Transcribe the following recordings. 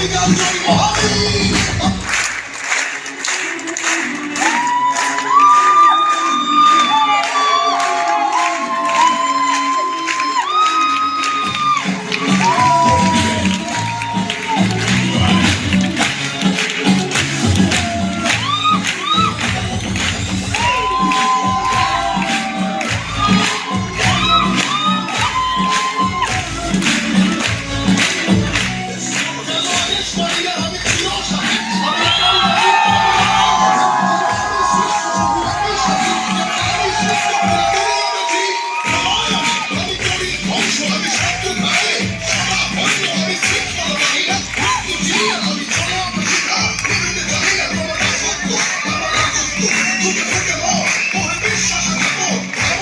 আমি কাল জন্ম আমি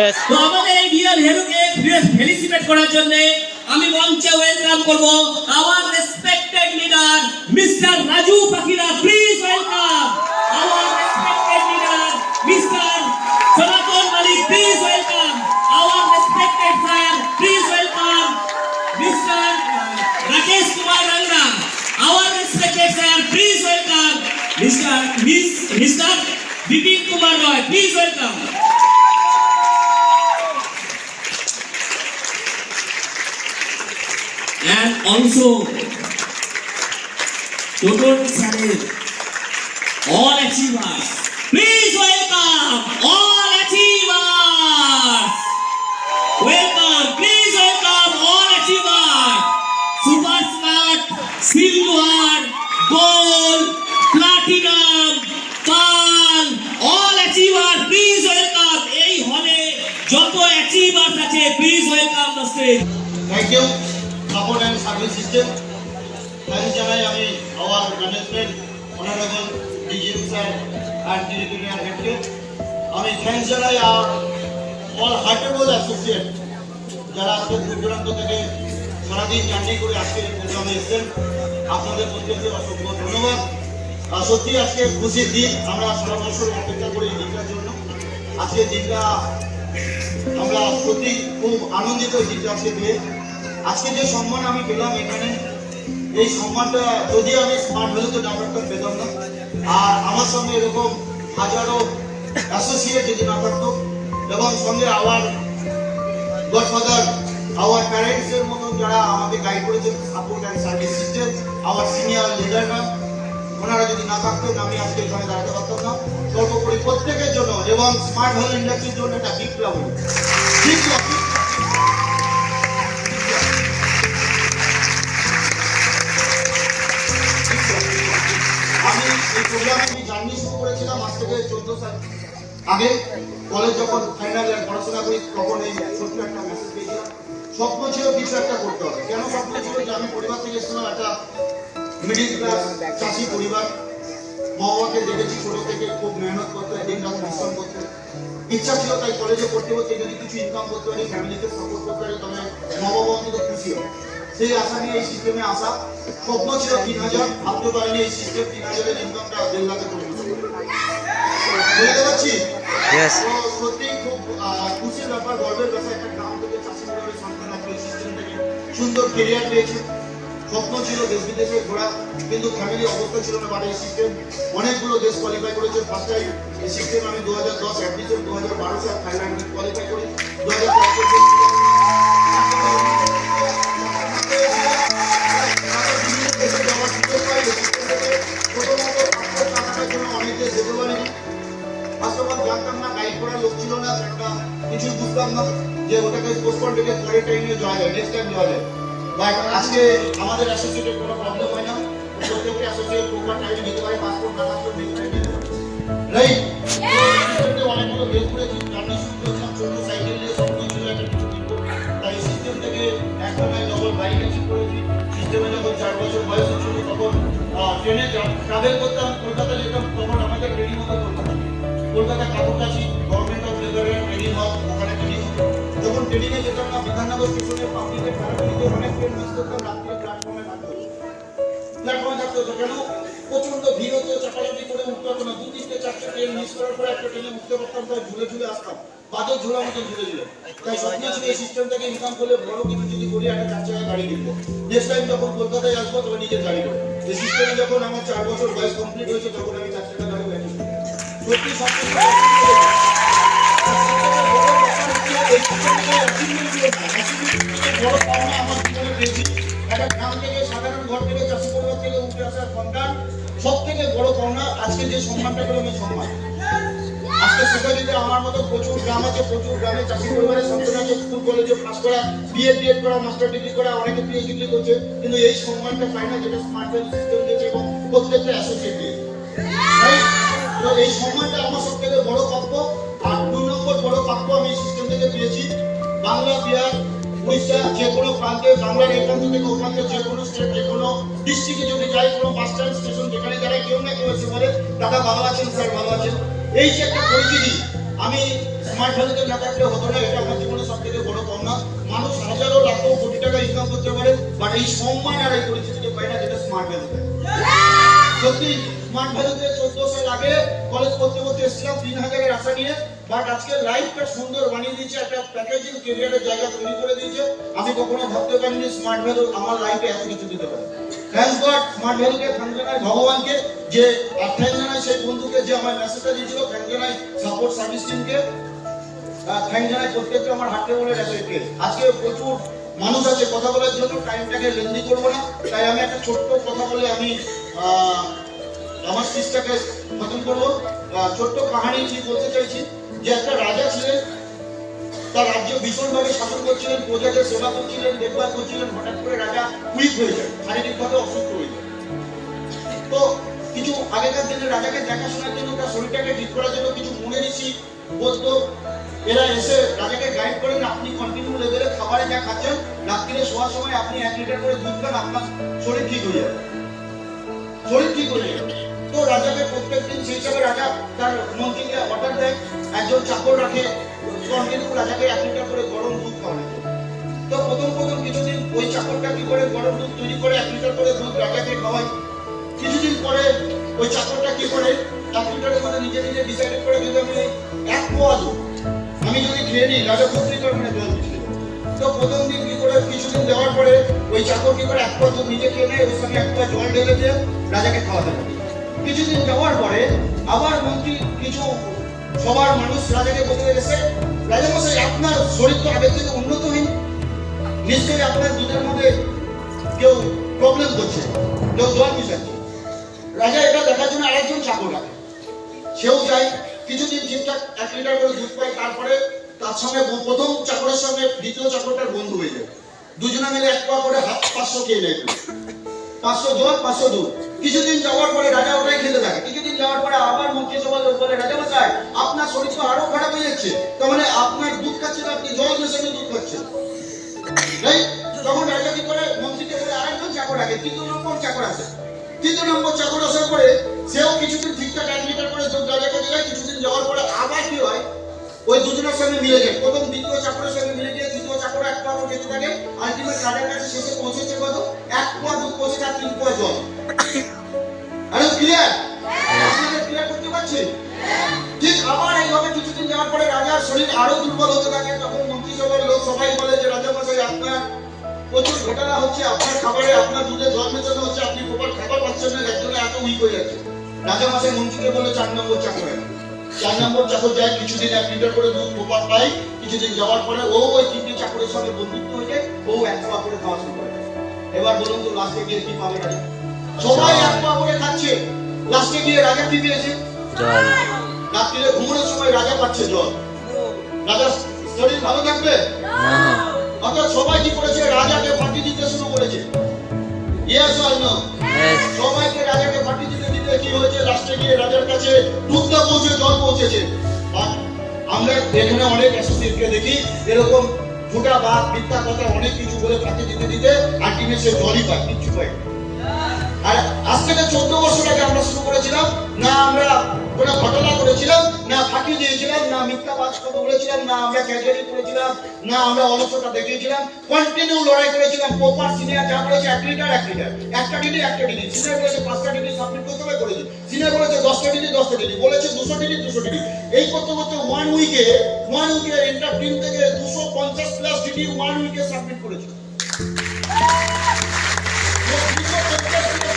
তো আমাদের এই রিয়েল হিরোকে ফেলিসিটেট করার জন্য আমি মঞ্চে ওয়েলকাম করব our respected leader mister Raju Pakhira please welcome our respected leader mister Sanatan Malik please welcome our respected sir please welcome mister Rakesh Kumar Ranga our respected sir please welcome mister miss mister Bipin Kumar Roy please welcome also Total Channel all achievers. Please welcome all achievers. Welcome, please welcome all achievers. Super Smart, Silver, Gold, Platinum, Pearl, all achievers. Please welcome. এই হলে যত achievers আছে please welcome the stage. Thank you support and service system thank জানাই আমি our management honourable DGM sir and director হেডকে আমি thank জানাই আর all হার্টেবল associate যারা আজকে দূর দূরান্ত থেকে সারাদিন জার্নি করে আজকে প্রোগ্রামে এসেছেন। আপনাদের প্রত্যেককে অসংখ্য ধন্যবাদ। আর সত্যি আজকে খুশির দিন। আমরা সারা বছর অপেক্ষা করি এই দিনটার জন্য। আজকে দিনটা আমরা সত্যি খুব আনন্দিত দিনটা আজকে পেয়ে। আজকে যে সম্মান আমি পেলাম এখানে, এই সম্মানটা যদি আমি স্মার্ট হলে তো ডাক্তার পেতাম না, আর আমার সঙ্গে এরকম হাজারো অ্যাসোসিয়েট যদি না থাকতো এবং সঙ্গে আবার গডফাদার আওয়ার প্যারেন্টসের মতন যারা আমাকে গাইড করেছেন support and service system our senior লিডাররা ওনারা যদি না থাকতেন আমি আজকে এখানে দাঁড়াতে পারতাম না। সর্বোপরি প্রত্যেকের জন্য, এবং স্মার্ট হোম ইন্ডাস্ট্রির জন্য একটা বিপ্লব বিপ্লব আগে কলেজ যখন ফাইনাল পড়াশোনা করি, তখন এই ছোট্ট একটা মেসেজ পেয়েছিলাম স্বপ্ন ছিল কিছু একটা করতে হবে। কেন স্বপ্ন ছিল যে আমি পরিবার থেকে এসেছিলাম, একটা মিডিল ক্লাস চাষি পরিবার। বাবাকে দেখেছি ছোট থেকে, খুব মেহনত করতে দিন রাত পরিশ্রম করতে। ইচ্ছা ছিল তাই কলেজে পড়তে পড়তে যদি কিছু ইনকাম করতে পারি ফ্যামিলিকে সাপোর্ট করতে পারি, তবে মা বাবা অন্তত খুশি হবে। সেই আশা নিয়ে এই সিস্টেমে আসা। স্বপ্ন ছিল তিন হাজার, ভাবতে পারিনি এই সিস্টেম তিন হাজারের ইনকামটা দেড় লাখে করবে বুঝতে পারছি? Yes. সত্যি খুব খুশির ব্যাপার গর্বের ব্যাপার একটা গ্রাম থেকে চাষি পরিবারের সন্তান আপনি সিস্টেম থেকে সুন্দর কেরিয়ার পেয়েছে। স্বপ্ন ছিল দেশ বিদেশে ঘোরা কিন্তু ফ্যামিলি অবস্থা ছিল না এই সিস্টেম অনেকগুলো দেশ কোয়ালিফাই করেছে। ফার্স্ট টাইম এই সিস্টেম আমি দু হাজার দশ অ্যাডমিশন দু হাজার বারো সাল থাইল্যান্ড কোয়ালিফাই করি। দু হাজার বাস্তবান জানতাম না গাইড করার লোক ছিল না একটা কিছু বুঝতাম না যে ওটাকে পোস্টপন থেকে পরের টাইমে যাওয়া যায় নেক্সট টাইম যাওয়া যায়। বাট আজকে আমাদের অ্যাসোসিয়েটের কোনো প্রবলেম হয় না প্রত্যেকটি অ্যাসোসিয়েট প্রপার টাইমে দিতে পারে পাসপোর্ট না পাসপোর্ট দিতে পারে রাইট অনেকগুলো বের করেছি জার্নি শুরু করেছিলাম ছোট সাইকেল নিয়ে একটা কিছু তাই সিস্টেম থেকে একটা নয় ডবল বাইক অ্যাচিভ করেছি। সিস্টেমে যখন চার বছর বয়স হচ্ছিল তখন ট্রেনে ট্রাভেল করতাম স্টেশনে প্রচণ্ড ভিড় হতো চাপাচাপি করে উঠতে হতো না দু তিনটে চারটে ট্রেন পরে একটা ট্রেনে উঠতে পারতাম তাই ঝুলে আসতাম বাদর ঝোলা মতো ঝুলে ঝুলে তাই স্বপ্ন ছিল এই সিস্টেম থেকে ইনকাম করলে বড় কিছু যদি করি একটা চার চাকা গাড়ি কিনবো টাইম যখন কলকাতায় আসব তখন নিজের গাড়ি এই সিস্টেমে যখন আমার চার বছর বয়স কমপ্লিট হয়েছে, তখন আমি চার চাকা গাড়ি সত্যি একটা গ্রাম থেকে সাধারণ ঘর থেকে চাষি পরিবার থেকে উঠে আসার সন্তান সব থেকে বড় পাওনা আজকে যে সম্মানটা পেলাম এই সম্মান আজকে সোসাইটিতে আমার মতো প্রচুর গ্রাম আছে প্রচুর গ্রামে চাষি পরিবারের সন্তান আছে স্কুল কলেজে পাস করা বিএড ডিএড করা মাস্টার ডিগ্রি করা অনেকে পিএইচডি করছে কিন্তু এই সম্মানটা পায় না যেটা স্মার্ট সিস্টেম দিয়েছে এবং প্রত্যেকটা অ্যাসোসিয়েট দিয়েছে এই সম্মানটা আমার সব থেকে বড় প্রাপ্য আর দু নম্বর বড় প্রাপ্য আমি থেকে পেয়েছি বাংলা, বিহার, উড়িষ্যা, যে কোনো প্রান্তে, বাংলার প্রান্ত থেকে ও প্রান্তে যে কোনো স্টেট যে কোনো ডিস্ট্রিক্টে যদি যাই, কোনো বাস স্ট্যান্ড স্টেশন যেখানে যারা কেউ না কেউ এসে বলে দাদা ভালো আছেন স্যার ভালো আছেন, এই যে একটা পরিচিতি, আমি স্মার্ট ভ্যালিতে না থাকলে হতো না, এটা আমার জীবনে সব থেকে বড় পাওনা। মানুষ হাজারো লাখো কোটি টাকা ইনকাম করতে পারে বাট এই সম্মান আর এই পরিচিতিটা পায় না যেটা স্মার্ট ভ্যালিতে সত্যি স্মার্ট ভ্যালিতে চোদ্দ সাল আগে কলেজ করতে করতে এসেছিলাম, তিন হাজারের আশা নিয়ে। বাট আজকে লাইফটা সুন্দর বানিয়ে দিয়েছে, একটা প্যাকেজিং কেরিয়ারের জায়গা তৈরি করে দিয়েছে। আমি কখনো ভাবতে পারিনি স্মার্ট ভ্যালু আমার লাইফে এত কিছু দিতে পারে। থ্যাংকস গড স্মার্ট ভ্যালুকে থ্যাংক জানাই ভগবানকে, যে থ্যাংক জানাই সেই বন্ধুকে যে আমার মেসেজটা দিয়েছিল থ্যাংক জানাই সাপোর্ট সার্ভিস টিমকে থ্যাংক জানাই প্রত্যেকটা আমার হাতে বলে রেসেটকে আজকে প্রচুর মানুষ আছে কথা বলার জন্য টাইমটাকে লেন্দি করব না। তাই আমি একটা ছোট্ট কথা বলে আমি আমার সিস্টারকে খতম করব। ছোট্ট কাহানি বলতে চাইছি। যে একটা রাজা ছিলেন, তার রাজ্য ভীষণভাবে শাসন করছিলেন, প্রজাদের সেবা করছিলেন, দেখভাল করছিলেন, হঠাৎ করে রাজা উইক হয়ে যায়, শারীরিকভাবে অসুস্থ হয়ে যায়। তো কিছু আগেকার দিনে রাজাকে দেখাশোনার জন্য তার শরীরটাকে ঠিক করার জন্য কিছু মনে ঋষি বলতো, এরা এসে রাজাকে গাইড করেন আপনি কন্টিনিউ লেভেলে খাবারে যা খাচ্ছেন, রাত্রিরে শোয়ার সময় আপনি এক লিটার করে দুধ খান, আপনার শরীর ঠিক হয়ে যাবে। শরীর ঠিক হয়ে যাবে। তো রাজাকে প্রত্যেকদিন সেই হিসাবে রাজা তার মন্ত্রীকে অর্ডার দেয় একজন চাকর রাখে কন্টিনিউ রাজাকে এক লিটার করে গরম দুধ খাওয়ানোর তো প্রথম প্রথম কিছুদিন ওই চাকরটা কি করে গরম দুধ তৈরি করে, এক লিটার করে দুধ রাজাকে খাওয়ায়। কিছুদিন পরে ওই চাকরটা কি করে, এক লিটারের মধ্যে নিজে নিজে ডিসাইড করে যদি আমি এক পোয়া দুধ, আমি যদি খেয়ে নিই রাজা লিটার মানে জল দিচ্ছিল তো প্রথম দিন কি করে, কিছুদিন দেওয়ার পরে ওই চাকর কি করে এক পোয়া দুধ নিজে খেয়ে নেয়, ওর সঙ্গে এক পোয়া জল ঢেলে দিয়ে রাজাকে খাওয়াতে থাকে। কিছুদিন যাওয়ার পরে আবার মন্ত্রী কিছু সবার মানুষ রাজাকে বলতে রাজা মশাই আপনার শরীর তো আগের থেকে উন্নত হয়নি? নিশ্চয়ই আপনার দুধের মধ্যে কেউ প্রবলেম করছে। কেউ জল মিশাচ্ছে। রাজা এটা দেখার জন্য আরেকজন চাকর রাখে। সেও যায়, কিছুদিন ঠিকঠাক এক লিটার করে দুধ পায়, তারপরে তার সঙ্গে প্রথম চাকরের সঙ্গে দ্বিতীয় চাকরটার বন্ধু হয়ে যায়। দুজনে মিলে এক পা করে হাত পাঁচশো খেয়ে নেয়। পাঁচশো জল, পাঁচশো দুধ। কিছুদিন যাওয়ার পরে রাজা ওটাই খেতে থাকে। কিছুদিন যাওয়ার পরে আবার মন্ত্রিসভার লোক বলে রাজা মশাই আপনার শরীর তো আরও খারাপ হয়ে যাচ্ছে। তাহলে আপনার দুধ খাচ্ছেন আপনি জল মেশানো দুধ খাচ্ছেন? তখন রাজা কি করে, মন্ত্রীকে বলে, আরেকজন চাকর আছে তৃতীয় নম্বর চাকর আছে। তৃতীয় নম্বর চাকর আসার পরে সেও কিছুদিন মিলে যায়। প্রথম দ্বিতীয় চাকরের সঙ্গে মিলে গিয়ে তৃতীয় চাকর এক পা করে থাকে। আলটিমেট রাজার কাছে শেষে পৌঁছেছে কত? এক পোয়া দুধ পৌঁছে তার তিন পোয়া জল। আরে ক্লিয়ার আপনাদের ক্লিয়ার করতে পারছি? ঠিক আবার এইভাবে কিছুদিন যাওয়ার পরে রাজার শরীর আরও দুর্বল হতে থাকে। তখন মন্ত্রিসভার লোক সবাই বলে যে রাজা মশাই আপনার প্রচুর ঘটনা হচ্ছে আপনার খাবারে আপনার দুধে জল মেশানো হচ্ছে আপনি প্রপার খাবার পাচ্ছেন না যার জন্য এত উইক হয়ে যাচ্ছে। রাজা মশাই মন্ত্রীকে বলে চার নম্বর চাকর। চার নম্বর চাকর যায় কিছুদিন এক লিটার করে দুধ প্রপার পায় কিছুদিন যাওয়ার পরে ও ওই তিনটে চাকরের সঙ্গে বন্ধুত্ব হয়ে যায় ও এক পা করে খাওয়া শুরু করে এবার বলুন তো লাস্টে গিয়ে কি পাবে রাজা সবাই এক পা করে খাচ্ছে। লাস্টে গিয়ে রাজা কি পেয়েছে? রাত্রিরে ঘুমানোর সময় রাজা পাচ্ছে জল রাজা শরীর ভালো থাকবে? অর্থাৎ সবাই কি করেছে? রাজাকে ফাঁকি দিতে শুরু করেছে। ইয়েস নো সবাইকে রাজাকে ফাঁকি দিতে কি হয়েছে লাস্টে গিয়ে রাজার কাছে দুধটা পৌঁছে জল পৌঁছেছে। আমরা এখানে অনেক অ্যাসোসিয়েটকে দেখি, এরকম ফুটা বা মিথ্যা কথা, অনেক কিছু বলে ফাঁকি দিতে দিতে আলটিমেট সে জলই পায়, কিচ্ছু পায় আর থেকে চোদ্দ বছর আগে আমরা শুরু করেছিলাম, না আমরা কোনো ঘটনা করেছিলাম, না ফাঁকি দিয়েছিলাম, না মিথ্যা বাজ কথা বলেছিলাম, না আমরা ক্যাজুয়ালি করেছিলাম, না আমরা অলসতা দেখিয়েছিলাম কন্টিনিউ লড়াই করেছিলাম প্রপার সিনিয়র যা করেছে এক লিটার এক লিটার একটা ডিডি একটা ডিডি সিনিয়র বলেছে পাঁচটা ডিডি সাবমিট করতে হবে করেছে সিনিয়র বলেছে দশটা ডিডি দশটা ডিডি বলেছে দুশো ডিডি দুশো ডিডি এই করতে করতে ওয়ান উইকে ওয়ান উইকে এন্টার টিম থেকে দুশো পঞ্চাশ প্লাস ডিডি ওয়ান উইকে সাবমিট করেছে। কারণ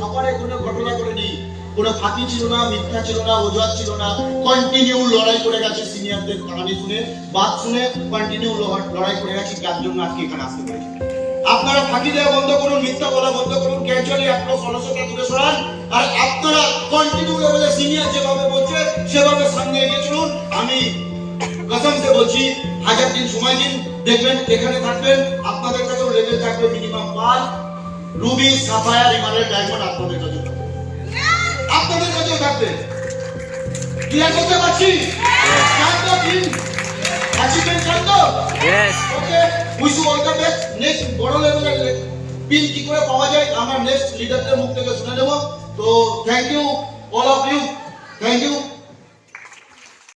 সকালে কোনো ঘটনা করিনি কোনো ফাঁকি ছিল না, মিথ্যা ছিল না, অজুহাত ছিল না। কন্টিনিউ লড়াই করে গেছে সিনিয়রদের কাহানি শুনে, বাদ শুনে কন্টিনিউ লড়াই করে গেছে, যার জন্য আজকে এখানে আসতে পেরেছি। আপনারা ফাঁকি দেওয়া বন্ধ করুন, মিথ্যা বলা বন্ধ করুন ক্যাজুয়ালি আপনার সরসতা দূরে সরান, আর আপনারা কন্টিনিউ লেভেলে সিনিয়র যেভাবে বলছে, সেভাবে সামনে এগিয়ে চলুন। আমি কসম সে বলছি, হাজার দিন সময় দিন, দেখবেন এখানে থাকবেন, আপনাদের কাছেও লেভেল থাকবে মিনিমাম পাঁচ। রুবি সাফায়ার ইমানের ডায়মন্ড আপনাদের কাছে। আপনাদের কাছেও থাকবে। ক্লিয়ার করতে পারছি? Achievement Shanta okay wish you all the best next বড় লেভেলের পিন কি করে পাওয়া যায় আমরা নেক্সট লিডারদের মুখ থেকে শুনে নেব। তো thank you all of you